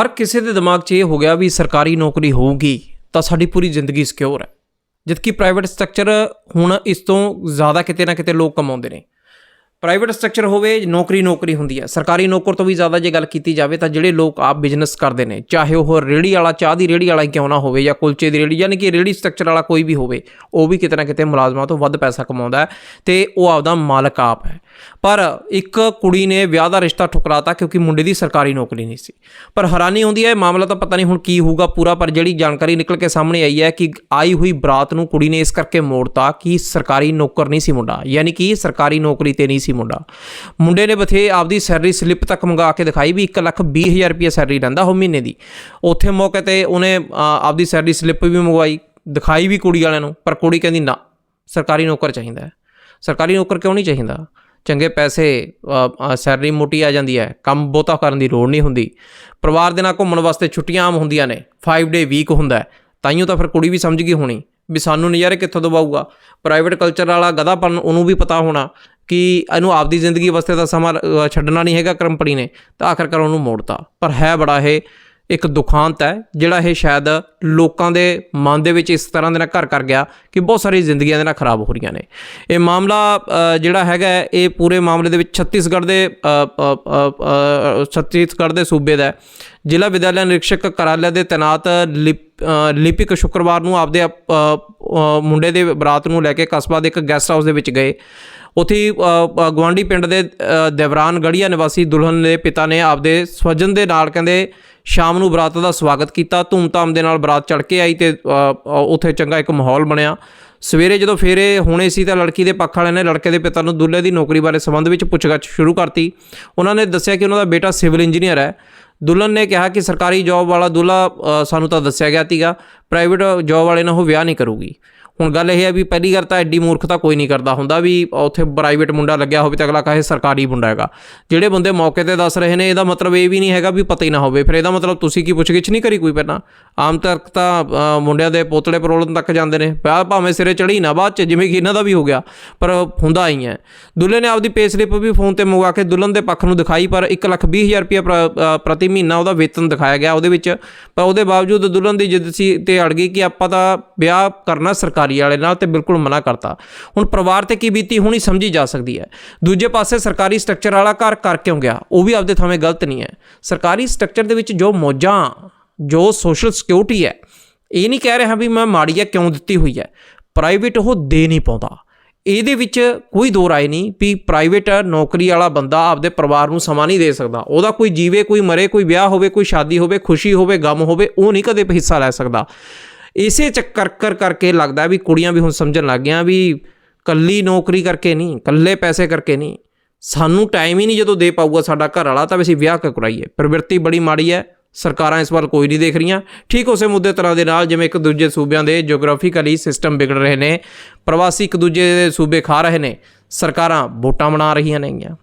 ਹਰ ਕਿਸੇ ਦੇ ਦਿਮਾਗ 'ਚ ਇਹ ਹੋ ਗਿਆ ਵੀ ਸਰਕਾਰੀ ਨੌਕਰੀ ਹੋਊਗੀ, ਤਾਂ ਸਾਡੀ ਪੂਰੀ ਜ਼ਿੰਦਗੀ ਸਿਕਿਉਰ ਹੈ। ਜਦਕਿ ਪ੍ਰਾਈਵੇਟ ਸਟਰਕਚਰ ਹੁਣ ਇਸ ਤੋਂ ਜ਼ਿਆਦਾ ਕਿਤੇ ਨਾ ਕਿਤੇ ਲੋਕ ਕਮਾਉਂਦੇ ਨੇ। ਪ੍ਰਾਈਵੇਟ ਸਟਰਕਚਰ ਹੋਵੇ, ਨੌਕਰੀ ਨੌਕਰੀ ਹੁੰਦੀ ਹੈ ਸਰਕਾਰੀ ਨੌਕਰ ਤੋਂ ਵੀ ਜ਼ਿਆਦਾ ਜੇ ਗੱਲ ਕੀਤੀ ਜਾਵੇ ਤਾਂ ਜਿਹੜੇ ਲੋਕ ਆਪ ਬਿਜ਼ਨਸ ਕਰਦੇ ਨੇ, ਚਾਹੇ ਉਹ ਰੇੜੀ ਵਾਲਾ, ਚਾਹ ਦੀ ਰੇੜੀ ਵਾਲਾ ਹੀ ਕਿਉਂ ਨਾ ਹੋਵੇ ਜਾਂ ਕੁਲਚੇ ਦੀ ਰੇੜੀ ਯਾਨੀ ਕਿ ਰੇੜੀ ਸਟਰਕਚਰ ਵਾਲਾ ਕੋਈ ਵੀ ਹੋਵੇ, ਉਹ ਵੀ ਕਿਤੇ ਨਾ ਕਿਤੇ ਮੁਲਾਜ਼ਮਾਂ ਤੋਂ ਵੱਧ ਪੈਸਾ ਕਮਾਉਂਦਾ ਹੈ ਤੇ ਉਹ ਆਪਦਾ ਮਾਲਕ ਆਪ ਹੈ। ਪਰ ਇੱਕ ਕੁੜੀ ਨੇ ਵਿਆਹ ਦਾ ਰਿਸ਼ਤਾ ਠੁਕਰਾਤਾ ਕਿਉਂਕਿ ਮੁੰਡੇ ਦੀ ਸਰਕਾਰੀ ਨੌਕਰੀ ਨਹੀਂ ਸੀ। ਪਰ ਹੈਰਾਨੀ ਹੁੰਦੀ ਹੈ, ਇਹ ਮਾਮਲਾ ਤਾਂ ਪਤਾ ਨਹੀਂ ਹੁਣ ਕੀ ਹੋਊਗਾ ਪੂਰਾ, ਪਰ ਜਿਹੜੀ ਜਾਣਕਾਰੀ ਨਿਕਲ ਕੇ ਸਾਹਮਣੇ ਆਈ ਹੈ ਕਿ ਆਈ ਹੋਈ ਬਰਾਤ ਨੂੰ ਕੁੜੀ ਨੇ ਇਸ ਕਰਕੇ ਮੋੜਤਾ ਕਿ ਸਰਕਾਰੀ ਨੌਕਰ ਨਹੀਂ ਸੀ ਮੁੰਡਾ, ਯਾਨੀ ਕਿ ਸਰਕਾਰੀ ਨੌਕਰੀ ਤੇ ਨਹੀਂ ਸੀ ਮੁੰਡਾ। ਮੁੰਡੇ ਨੇ ਬਥੇ ਆਪਦੀ ਸੈਲਰੀ ਸਲਿੱਪ ਤੱਕ ਮੰਗਾ ਕੇ ਦਿਖਾਈ ਵੀ 1 ਲੱਖ 20 ਹਜ਼ਾਰ ਰੁਪਏ ਸੈਲਰੀ ਰਹਿੰਦਾ ਉਹ ਮਹੀਨੇ ਦੀ। ਉੱਥੇ ਮੌਕੇ ਤੇ ਉਹਨੇ ਆਪਦੀ ਸੈਲਰੀ ਸਲਿੱਪ ਵੀ ਮੰਗਵਾਈ, ਦਿਖਾਈ ਵੀ ਕੁੜੀ ਵਾਲਿਆਂ ਨੂੰ, ਪਰ ਕੁੜੀ ਕਹਿੰਦੀ ਨਾ, ਸਰਕਾਰੀ ਨੌਕਰ ਚਾਹੀਦਾ ਹੈ। ਸਰਕਾਰੀ ਨੌਕਰ ਕਿਉਂ ਨਹੀਂ ਚਾਹੀਦਾ? ਚੰਗੇ ਪੈਸੇ ਸੈਲਰੀ ਮੋਟੀ ਆ ਜਾਂਦੀ ਹੈ, ਕੰਮ ਬਹੁਤਾ ਕਰਨ ਦੀ ਲੋੜ ਨਹੀਂ ਹੁੰਦੀ। ਪਰਿਵਾਰ ਦੇ ਨਾਲ ਘੁੰਮਣ ਵਾਸਤੇ ਛੁੱਟੀਆਂ ਆਮ ਹੁੰਦੀਆਂ ਨੇ 5 ਡੇ ਵੀਕ ਹੁੰਦਾ ਤਾਈਓ ਤਾਂ ਫਿਰ ਕੁੜੀ ਵੀ ਸਮਝ ਗਈ ਹੋਣੀ, ਵੀ ਸਾਨੂੰ ਨਜ਼ਾਰੇ ਕਿੱਥੋਂ ਦਵਾਊਗਾ ਪ੍ਰਾਈਵੇਟ ਕਲਚਰ ਵਾਲਾ ਗਧਾਪਨ ਉਹਨੂੰ ਵੀ ਪਤਾ ਹੋਣਾ ਕਿ ਇਹਨੂੰ ਆਪਦੀ ਜ਼ਿੰਦਗੀ ਵਾਸਤੇ ਤਾਂ ਸਮਾਂ ਛੱਡਣਾ ਨਹੀਂ ਹੈਗਾ ਕੰਪਨੀ ਨੇ, ਤਾਂ ਆਖਰਕਾਰ ਉਹਨੂੰ ਮੋੜਤਾ। ਪਰ ਹੈ ਬੜਾ ਇਹ ਇੱਕ ਦੁਖਾਂਤ ਹੈ ਜਿਹੜਾ ਇਹ ਸ਼ਾਇਦ ਲੋਕਾਂ ਦੇ ਮਨ ਦੇ ਵਿੱਚ ਇਸ ਤਰ੍ਹਾਂ ਦੇ ਨਾਲ ਘਰ ਕਰ ਗਿਆ ਕਿ ਬਹੁਤ ਸਾਰੀ ਜ਼ਿੰਦਗੀਆਂ ਦੇ ਨਾਲ ਖਰਾਬ ਹੋ ਰਹੀਆਂ ਨੇ। ਇਹ ਮਾਮਲਾ ਜਿਹੜਾ ਹੈਗਾ ਇਹ ਪੂਰੇ ਮਾਮਲੇ ਦੇ ਵਿੱਚ ਛੱਤੀਸਗੜ੍ਹ ਦੇ ਛੱਤੀਸਗੜ੍ਹ ਦੇ ਸੂਬੇ ਦਾ ਜ਼ਿਲ੍ਹਾ ਵਿਦਿਆਲਿਆ ਨਿਰੀਖਕ ਕਰਾਲਿਆ ਦੇ ਤੈਨਾਤ ਲਿਪ- ਲਿਪਿਕ ਸ਼ੁੱਕਰਵਾਰ ਨੂੰ ਆਪਦੇ ਮੁੰਡੇ ਦੇ ਬਰਾਤ ਨੂੰ ਲੈ ਕੇ ਕਸਬਾ ਦੇ ਇੱਕ ਗੈਸਟ ਹਾਊਸ ਦੇ ਵਿੱਚ ਗਏ। ਉੱਥੇ ਗਵਾਂਡੀ ਪਿੰਡ ਦੇ ਅ, ਦੇਵਰਾਨ ਗੜੀਆ ਨਿਵਾਸੀ ਦੁਲਹਨ ਦੇ ਪਿਤਾ ਨੇ ਆਪਦੇ ਸਵਜਨ ਦੇ ਨਾਲ ਕਹਿੰਦੇ ਸ਼ਾਮ ਨੂੰ ਬਰਾਤ ਦਾ ਸਵਾਗਤ ਕੀਤਾ, ਧੂਮਧਾਮ ਦੇ ਨਾਲ ਬਰਾਤ ਚੜ ਕੇ ਆਈ ਤੇ ਉੱਥੇ ਚੰਗਾ ਇੱਕ ਮਾਹੌਲ ਬਣਿਆ। ਸਵੇਰੇ ਜਦੋਂ ਫੇਰੇ ਹੋਣੇ ਸੀ ਤਾਂ ਲੜਕੀ ਦੇ ਪੱਖ ਵਾਲਿਆਂ ਨੇ ਲੜਕੇ ਦੇ ਪਿਤਾ ਨੂੰ ਦੁੱਲੇ ਦੀ ਨੌਕਰੀ ਬਾਰੇ ਸੰਬੰਧ ਵਿੱਚ ਪੁੱਛਗਿੱਛ ਸ਼ੁਰੂ ਕਰਤੀ। ਉਹਨਾਂ ਨੇ ਦੱਸਿਆ ਕਿ ਉਹਨਾਂ ਦਾ ਬੇਟਾ ਸਿਵਲ ਇੰਜੀਨੀਅਰ ਹੈ। ਦੁਲਹਨ ਨੇ ਕਿਹਾ ਕਿ ਸਰਕਾਰੀ ਜੌਬ ਵਾਲਾ ਦੁੱਲਾ ਸਾਨੂੰ ਤਾਂ ਦੱਸਿਆ ਗਿਆ ਸੀਗਾ, ਪ੍ਰਾਈਵੇਟ ਜੌਬ ਵਾਲੇ ਨਾਲ ਉਹ ਵਿਆਹ ਨਹੀਂ ਕਰੂਗੀ। ਹੁਣ ਗੱਲ ਇਹ ਹੈ ਵੀ ਪਹਿਲੀ ਗੱਲ ਤਾਂ ਐਡੀ ਮੂਰਖਤਾ ਕੋਈ ਨਹੀਂ ਕਰਦਾ ਹੁੰਦਾ ਵੀ ਉੱਥੇ ਪ੍ਰਾਈਵੇਟ ਮੁੰਡਾ ਲੱਗਿਆ ਹੋਵੇ ਤਾਂ ਅਗਲਾ ਕਹੇ ਸਰਕਾਰੀ ਮੁੰਡਾ ਹੈਗਾ। ਜਿਹੜੇ ਬੰਦੇ ਮੌਕੇ ਤੇ ਦੱਸ ਰਹੇ ਨੇ, ਇਹਦਾ ਮਤਲਬ ਇਹ ਵੀ ਨਹੀਂ ਹੈਗਾ ਵੀ ਪਤਾ ਹੀ ਨਾ ਹੋਵੇ। ਫਿਰ ਇਹਦਾ ਮਤਲਬ ਤੁਸੀਂ ਕੀ ਪੁੱਛਗਿੱਛ ਨਹੀਂ ਕਰੀ ਕੋਈ ਪਹਿਲਾਂ? ਆਮ ਤੱਕ ਤਾਂ ਮੁੰਡਿਆਂ ਦੇ ਪੋਤਲੇ ਪਰੋਲਣ ਤੱਕ ਜਾਂਦੇ ਨੇ। ਵਿਆਹ ਭਾਵੇਂ ਸਿਰੇ ਚੜੀ ਨਾ, ਬਾਅਦ ਚ ਜਿਵੇਂ ਕਿ ਇਹਨਾਂ ਦਾ ਵੀ ਹੋ ਗਿਆ, ਪਰ ਹੁੰਦਾ ਹੀ ਹੈ। ਦੁੱਲੇ ਨੇ ਆਪਦੀ ਪੇ ਸਲਿੱਪ ਵੀ ਫੋਨ ਤੇ ਮੰਗਵਾ ਕੇ ਦੁਲਹਨ ਦੇ ਪੱਖ ਨੂੰ ਦਿਖਾਈ, ਪਰ 1 ਲੱਖ 20 ਹਜ਼ਾਰ ਰੁਪਏ ਪ੍ਰ- ਪ੍ਰਤੀ ਮਹੀਨਾ ਉਹਦਾ ਵੇਤਨ ਦਿਖਾਇਆ ਗਿਆ ਉਹਦੇ ਵਿੱਚ। ਪਰ ਉਹਦੇ ਬਾਵਜੂਦ ਦੁਲਹਨ ਦੀ ਜਿੱਦ ਸੀ ਤੇ ਅੜ ਗਈ ਕਿ ਆਪਾਂ ਤਾਂ ਵਿਆਹ ਕਰਨਾ ਸਰਕਾਰੀ ਵਾਲੇ ਨਾਲ ਤੇ ਬਿਲਕੁਲ ਮਨਾ ਕਰਤਾ। ਹੁਣ ਪਰਿਵਾਰ ਤੇ ਕੀ ਬੀਤੀ ਹੋਣੀ ਸਮਝੀ ਜਾ ਸਕਦੀ ਹੈ। ਦੂਜੇ ਪਾਸੇ ਸਰਕਾਰੀ ਸਟਰਕਚਰ ਵਾਲਾ ਘਰ ਕਰ ਕਿਉਂ ਗਿਆ? ਉਹ ਵੀ ਆਪਦੇ ਥਾਵੇਂ ਗਲਤ ਨਹੀਂ ਹੈ। ਸਰਕਾਰੀ ਸਟਰਕਚਰ ਦੇ ਵਿੱਚ ਜੋ ਮੌਜਾਂ, ਜੋ ਸੋਸ਼ਲ ਸਿਕਿਉਰਿਟੀ ਹੈ, ਇਹ ਨਹੀਂ ਕਹਿ ਰਿਹਾ ਵੀ ਮੈਂ ਮਾੜੀ ਹੈ, ਕਿਉਂ ਦਿੱਤੀ ਹੋਈ ਹੈ। ਪ੍ਰਾਈਵੇਟ ਉਹ ਦੇ ਨਹੀਂ ਪਾਉਂਦਾ। ਇਹਦੇ ਵਿੱਚ ਕੋਈ ਦੋ ਰਾਏ ਨਹੀਂ ਵੀ ਪ੍ਰਾਈਵੇਟ ਨੌਕਰੀ ਵਾਲਾ ਬੰਦਾ ਆਪਦੇ ਪਰਿਵਾਰ ਨੂੰ ਸਮਾਂ ਨਹੀਂ ਦੇ ਸਕਦਾ। ਉਹਦਾ ਕੋਈ ਜੀਵੇ, ਕੋਈ ਮਰੇ, ਕੋਈ ਵਿਆਹ ਹੋਵੇ, ਕੋਈ ਸ਼ਾਦੀ ਹੋਵੇ, ਖੁਸ਼ੀ ਹੋਵੇ, ਗਮ ਹੋਵੇ, ਉਹ ਨਹੀਂ ਕਦੇ ਹਿੱਸਾ ਲੈ ਸਕਦਾ। ਇਸੇ ਚੱਕਰ ਕਰ ਕਰਕੇ ਲੱਗਦਾ ਵੀ ਕੁੜੀਆਂ ਵੀ ਹੁਣ ਸਮਝਣ ਲੱਗ ਗਈਆਂ ਵੀ ਕੱਲੀ ਨੌਕਰੀ ਕਰਕੇ ਨਹੀਂ, ਕੱਲੇ ਪੈਸੇ ਕਰਕੇ ਨਹੀਂ। ਸਾਨੂੰ ਟਾਈਮ ਹੀ ਨਹੀਂ ਜਦੋਂ ਦੇ ਪਾਊਗਾ ਸਾਡਾ ਘਰ ਵਾਲਾ, ਤਾਂ ਵੀ ਅਸੀਂ ਵਿਆਹ ਕਿਉਂ ਕਰਾਈਏ। ਪ੍ਰਵਿਰਤੀ ਬੜੀ ਮਾੜੀ ਹੈ, ਸਰਕਾਰਾਂ ਇਸ ਵੱਲ ਕੋਈ ਨਹੀਂ ਦੇਖ ਰਹੀਆਂ। ਠੀਕ ਉਸੇ ਮੁੱਦੇ ਤਰ੍ਹਾਂ ਦੇ ਨਾਲ, ਜਿਵੇਂ ਇੱਕ ਦੂਜੇ ਸੂਬਿਆਂ ਦੇ ਜੀਓਗ੍ਰਾਫਿਕਲੀ ਸਿਸਟਮ ਵਿਗੜ ਰਹੇ ਨੇ, ਪ੍ਰਵਾਸੀ ਇੱਕ ਦੂਜੇ ਦੇ ਸੂਬੇ ਖਾ ਰਹੇ ਨੇ, ਸਰਕਾਰਾਂ ਵੋਟਾਂ ਬਣਾ ਰਹੀਆਂ ਨੇਗੀਆਂ।